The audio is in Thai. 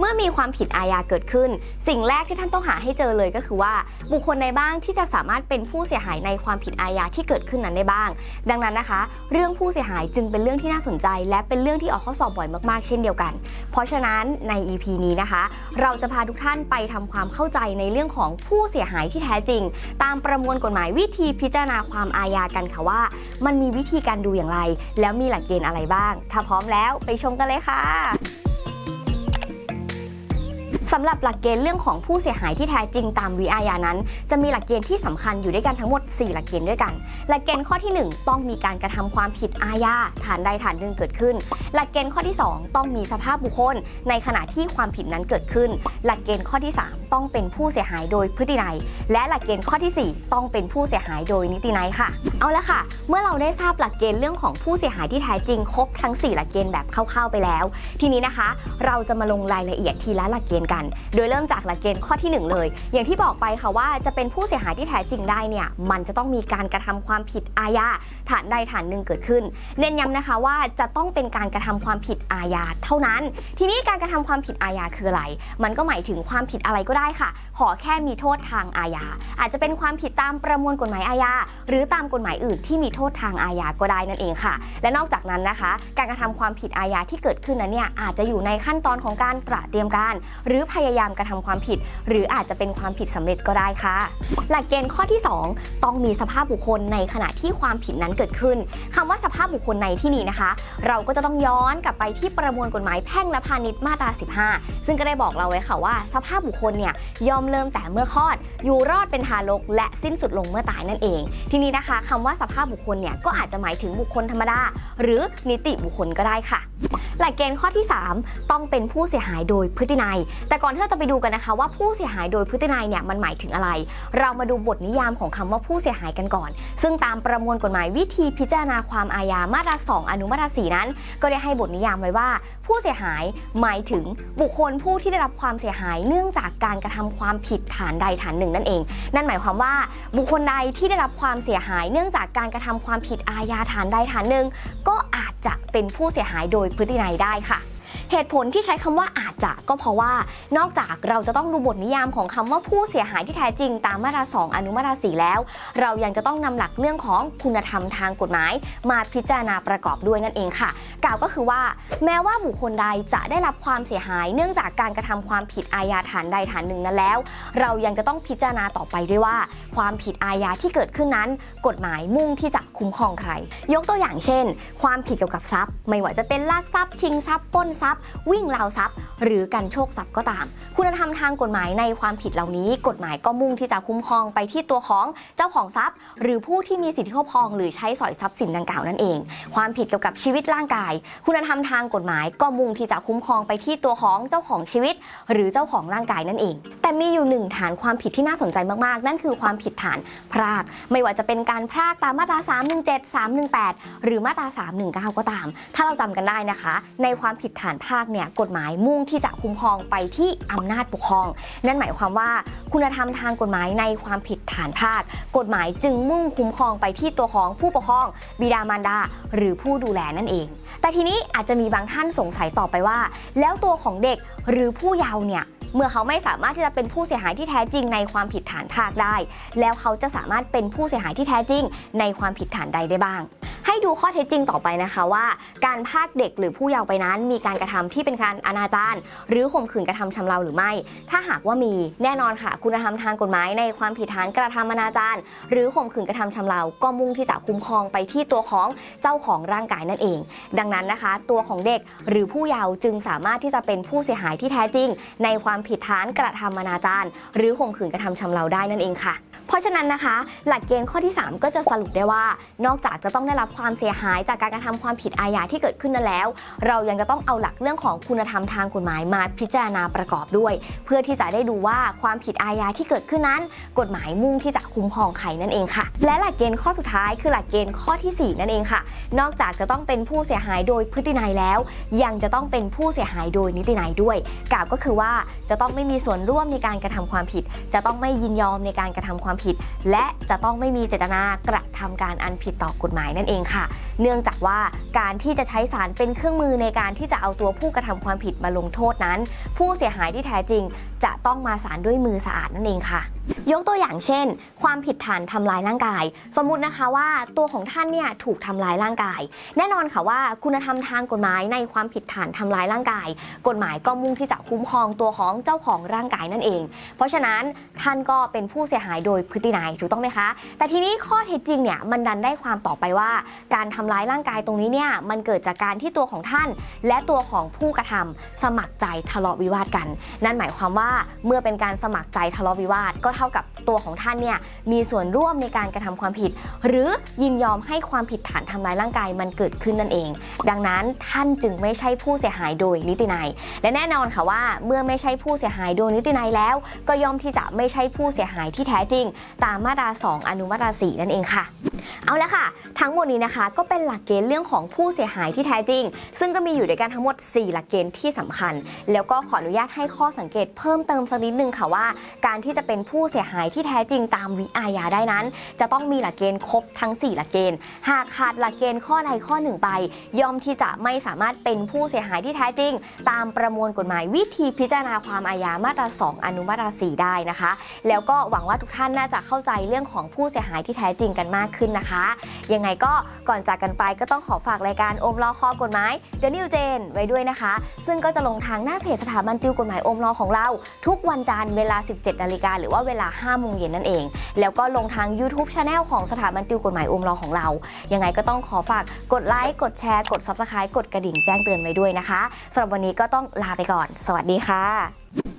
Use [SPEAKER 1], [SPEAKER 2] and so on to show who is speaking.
[SPEAKER 1] เมื่อมีความผิดอาญาเกิดขึ้น สิ่งแรกที่ท่านต้องหาให้เจอเลยก็คือว่า บุคคลในบ้างที่จะสามารถเป็นผู้เสียหายในความผิดอาญาที่เกิดขึ้นนั้นได้บ้าง ดังนั้นนะคะ เรื่องผู้เสียหายจึงเป็นเรื่องที่น่าสนใจ และเป็นเรื่องที่ออกข้อสอบบ่อยมากๆ เช่นเดียวกัน เพราะฉะนั้นใน EP นี้นะคะ เราจะพาทุกท่านไปทำความเข้าใจในเรื่องของผู้เสียหายที่แท้จริง ตามประมวลกฎหมายวิธีพิจารณาความอาญากันค่ะว่า มันมีวิธีการดูอย่างไร แล้วมีหลักเกณฑ์อะไรบ้าง ถ้าพร้อมแล้วไปชมกันเลยค่ะ สำหรับหลักเกณฑ์เรื่องของผู้เสียหายที่แท้จริงตามวิอาญานั้น จะมีหลักเกณฑ์ที่สำคัญอยู่ด้วยกันทั้งหมด 4 หลักเกณฑ์ด้วยกัน หลักเกณฑ์ข้อที่ 1 ต้องมีการกระทำความผิดอาญาฐานใดฐานหนึ่งเกิดขึ้น หลักเกณฑ์ข้อที่ 2 ต้องมีสภาพบุคคล ในขณะที่ความผิดนั้นเกิดขึ้น หลักเกณฑ์ข้อที่ 3 ต้องเป็นผู้เสียหายโดยพฤตินัย และหลักเกณฑ์ข้อทีสี่ 4 ต้องเป็นผู้เสียหายโดยนิตินัยค่ะ เอาละค่ะ เมื่อเราได้ทราบหลักเกณฑ์เรื่องของผู้เสียหายที่แท้จริงครบทั้ง 4 หลักเกณฑ์แบบคร่าวๆไปแล้ว ทีนี้นะคะ เราจะมาลงรายละเอียดทีละหลักเกณฑ์กันโดยเริ่มจากหลักเกณฑ์ข้อที่ 1 เลย อย่างที่บอกไปค่ะว่าจะเป็นผู้เสียหายที่แท้จริงได้เนี่ยมันจะต้องมีการกระทำความผิดอาญาฐานใดฐานหนึ่งเกิดขึ้น เน้นย้ำนะคะว่าจะต้องเป็นการกระทำความผิดอาญาเท่านั้น ทีนี้การกระทำความผิดอาญาคืออะไร มันก็หมายถึงความผิดอะไรก็ได้ค่ะ ขอแค่มีโทษทางอาญาอาจจะเป็นความผิดตามประมวลกฎหมายอาญาหรือตามกฎหมายอื่นที่มีโทษทางอาญาก็ได้นั่นเองค่ะ และนอกจากนั้นนะคะ การกระทำความผิดอาญาที่เกิดขึ้นนั้นเนี่ยอาจจะอยู่ในขั้นตอนของการตระเตรียมการ หรือพยายามกระทำความผิด หรืออาจจะเป็นความผิดสำเร็จก็ได้ค่ะ หลักเกณฑ์ข้อที่ 2 ต้องมีสภาพบุคคลในขณะที่ความผิดนั้นเกิดขึ้นคำว่าสภาพบุคคลในที่นี้นะคะ เราก็จะต้องย้อนกลับไปที่ประมวลกฎหมายแพ่งและพาณิชย์มาตรา 15 ซึ่งก็ได้บอกเราไว้ค่ะว่า สภาพบุคคลเนี่ยยอมเริ่มแต่เมื่อคลอด อยู่รอดเป็นทารก และสิ้นสุดลงเมื่อตายนั่นเอง ทีนี้นะคะคำว่าสภาพบุคคลเนี่ยก็อาจจะหมายถึงบุคคลธรรมดา หรือนิติบุคคลก็ได้ค่ะ หลักเกณฑ์ข้อที่ 3 ต้องเป็นผู้เสียหายโดยพฤตินัย แต่ก่อนที่เราจะไปดูกันนะคะ ว่าผู้เสียหายโดยพฤตินัยเนี่ยมันหมายถึงอะไร เรามาดูบทนิยามของคำว่าผู้เสียหายกันก่อน ซึ่งตามประมวลกฎหมายวิธีพิจารณาความอาญามาตรา 2 อนุมาตรา 4 นั้น ก็ได้ให้บทนิยามไว้ว่า ผู้เสียหายหมายถึงบุคคลผู้ที่ได้รับความเสียหาย เนื่องจากการกระทำความผิดฐานใดฐานหนึ่งนั่นเอง นั่นหมายความว่าบุคคลใดที่ได้รับความเสียหาย เนื่องจากการกระทำความผิดอาญาฐานใดฐานหนึ่งก็อาจจะเป็นผู้เสียหายโดยพฤตินัยได้ค่ะ เหตุผลที่ใช้คำว่าอาจจะก็เพราะว่านอกจากเราจะต้องดูบทนิยามของคำว่าผู้เสียหายที่แท้จริงตามมาตรา 2 อนุมาตรา 4 แล้ว เรายังจะต้องนำหลักเรื่องของคุณธรรมทางกฎหมาย มาพิจารณาประกอบด้วยนั่นเองค่ะ กล่าวก็คือว่า แม้ว่าบุคคลใดจะได้รับความเสียหาย เนื่องจากการกระทำความผิดอาญาฐานใดฐานหนึ่งนั้นแล้ว เรายังจะต้องพิจารณาต่อไปด้วยว่า ความผิดอาญาที่เกิดขึ้นนั้น กฎหมายมุ่งที่จะคุ้มครองใคร ยกตัวอย่างเช่น ความผิดเกี่ยวกับทรัพย์ ไม่ว่าจะเป็นลักทรัพย์ชิงทรัพย์ปล้นทรัพย์วิ่งราวทรัพย์ หรือการโชคทรัพย์ก็ตาม คุณธรรมทางกฎหมายในความผิดเหล่านี้ กฎหมายก็มุ่งที่จะคุ้มครองไปที่ตัวของเจ้าของทรัพย์ หรือผู้ที่มีสิทธิครอบครอง หรือใช้สอยทรัพย์สินดังกล่าวนั่นเอง ความผิดเกี่ยวกับชีวิตร่างกาย คุณธรรมทางกฎหมายก็มุ่งที่จะคุ้มครองไปที่ตัวของเจ้าของชีวิต หรือเจ้าของร่างกายนั่นเอง แต่มีอยู่หนึ่งฐานความผิดที่น่าสนใจมากๆ นั่นคือความผิดฐานพราก ไม่ว่าจะเป็นการพรากตามมาตรา 317 318 หรือมาตรา 319 ก็ตาม ถ้าเราจำกันได้นะคะ ในความผิดฐานพรากเนี่ยกฎหมายมุ่งที่จะคุ้มครองไปที่อำนาจปกครอง นั่นหมายความว่าคุณธรรมทางกฎหมายในความผิดฐานพากกฎหมายจึงมุ่งคุ้มครองไปที่ตัวของผู้ปกครอง บิดามารดา หรือผู้ดูแลนั่นเอง แต่ทีนี้อาจจะมีบางท่านสงสัยต่อไปว่า แล้วตัวของเด็กหรือผู้เยาว์เนี่ยเมื่อเขาไม่สามารถที่จะเป็นผู้เสียหายที่แท้จริงในความผิดฐานพากได้ แล้วเขาจะสามารถเป็นผู้เสียหายที่แท้จริงในความผิดฐานใดได้บ้างให้ดูข้อเท็จจริงต่อไปนะคะว่า การพากเด็กหรือผู้เยาว์ไปนั้น มีการกระทำที่เป็นการอนาจารหรือข่มขืนกระทำชำเราหรือไม่ ถ้าหากว่ามีแน่นอนค่ะ คุณธรรมทางกฎหมายในความผิดฐานกระทำอนาจารหรือข่มขืนกระทำชำเราก็มุ่งที่จะคุ้มครองไปที่ตัวของเจ้าของร่างกายนั่นเอง ดังนั้นนะคะ ตัวของเด็กหรือผู้เยาว์จึงสามารถที่จะเป็นผู้เสียหายที่แท้จริง ในความผิดฐานกระทำอนาจารหรือข่มขืนกระทำชำเราได้นั่นเองค่ะ เพราะฉะนั้นนะคะ หลักเกณฑ์ข้อที่ 3 ก็จะสรุปได้ว่า นอกจากจะต้องได้รับความเสียหายจากการกระทำความผิดอาญาที่เกิดขึ้นนั้นแล้ว เรายังจะต้องเอาหลักเรื่องของคุณธรรมทางกฎหมายมาพิจารณาประกอบด้วย เพื่อที่จะได้ดูว่าความผิดอาญาที่เกิดขึ้นนั้น กฎหมายมุ่งที่จะคุ้มครองใครนั่นเองค่ะ และหลักเกณฑ์ข้อสุดท้ายคือหลักเกณฑ์ข้อทีสี่4 นั่นเองค่ะ นอกจากจะต้องเป็นผู้เสียหายโดยพฤตินัยแล้ว ยังจะต้องเป็นผู้เสียหายโดยนิตินัยด้วยกล่าวก็คือว่าจะต้องไม่มีส่วนร่วมในการกระทำความผิด จะต้องไม่ยินยอมในการกระทำความผิด และจะต้องไม่มีเจตนากระทำการอันผิดต่อกฎหมายนั่นเองค่ะ เนื่องจากว่าการที่จะใช้สารเป็นเครื่องมือในการที่จะเอาตัวผู้กระทำความผิดมาลงโทษนั้น ผู้เสียหายที่แท้จริง จะต้องมาสารด้วยมือสะอาดนั่นเองค่ะยกตัวอย่างเช่น ความผิดฐานทำลายร่างกาย สมมุตินะคะว่าตัวของท่านเนี่ยถูกทำลายร่างกาย แน่นอนค่ะว่าคุณธรรมทางกฎหมายในความผิดฐานทำลายร่างกาย กฎหมายก็มุ่งที่จะคุ้มครองตัวของเจ้าของร่างกายนั่นเอง เพราะฉะนั้นท่านก็เป็นผู้เสียหายโดยพฤตินัยถูกต้องไหมคะ แต่ทีนี้ข้อเท็จจริงเนี่ยมันดันได้ความต่อไปว่า การทำร้ายร่างกายตรงนี้เนี่ยมันเกิดจากการที่ตัวของท่าน และตัวของผู้กระทำสมัครใจทะเลาะวิวาทกัน นั่นหมายความว่าเมื่อเป็นการสมัครใจทะเลาะวิวาทก็เท่ากับตัวของท่านเนี่ยมีส่วนร่วมในการกระทำความผิด หรือยินยอมให้ความผิดฐานทำร้ายร่างกายมันเกิดขึ้นนั่นเอง ดังนั้นท่านจึงไม่ใช่ผู้เสียหายโดยนิตินัยและแน่นอนค่ะว่าเมื่อไม่ใช่ผู้เสียหายโดยนิตินัยแล้ว ก็ย่อมที่จะไม่ใช่ผู้เสียหายที่แท้จริง ตามมาตรา 2 อนุมาตรา 4 นั่นเองค่ะ เอาละค่ะ ทั้งหมดนี้นะคะ ก็เป็นหลักเกณฑ์เรื่องของผู้เสียหายที่แท้จริง ซึ่งก็มีอยู่ด้วยกันทั้งหมด 4 หลักเกณฑ์ที่สำคัญ แล้วก็ขออนุญาตให้ข้อสังเกตเพิ่มเติมสักนิดนึงค่ะว่า การที่จะเป็นผู้เสียหายที่แท้จริงตามวิอาญาได้นั้น จะต้องมีหลักเกณฑ์ครบทั้ง 4 หลักเกณฑ์ หากขาดหลักเกณฑ์ข้อใดข้อหนึ่งไป ย่อมที่จะไม่สามารถเป็นผู้เสียหายที่แท้จริง ตามประมวลกฎหมายวิธีพิจารณาความอาญามาตรา 2 อนุมาตรา 4 ได้นะคะ แล้วก็หวังว่าทุกท่านน่าจะเข้าใจเรื่องของผู้เสียหายที่แท้จริงกันมากขึ้นนะคะยังไงก็ก่อนจากกันไปก็ต้องขอฝากรายการอมล้อคอกฎหมาย The New Gen ไว้ด้วยนะคะ ซึ่งก็จะลงทางหน้าเพจสถาบันติวกฎหมายอมล้อของเรา ทุกวันจันทร์เวลา 17นาฬิกาหรือว่าเวลา5โมงเย็นนั่นเอง แล้วก็ลงทาง YouTube Channel ของสถาบันติวกฎหมายอมล้อของเรา ยังไงก็ต้องขอฝากกดไลค์กดแชร์กด Subscribe กดกระดิ่งแจ้งเตือนไว้ด้วยนะคะสำหรับวันนี้ก็ต้องลาไปก่อน สวัสดีค่ะ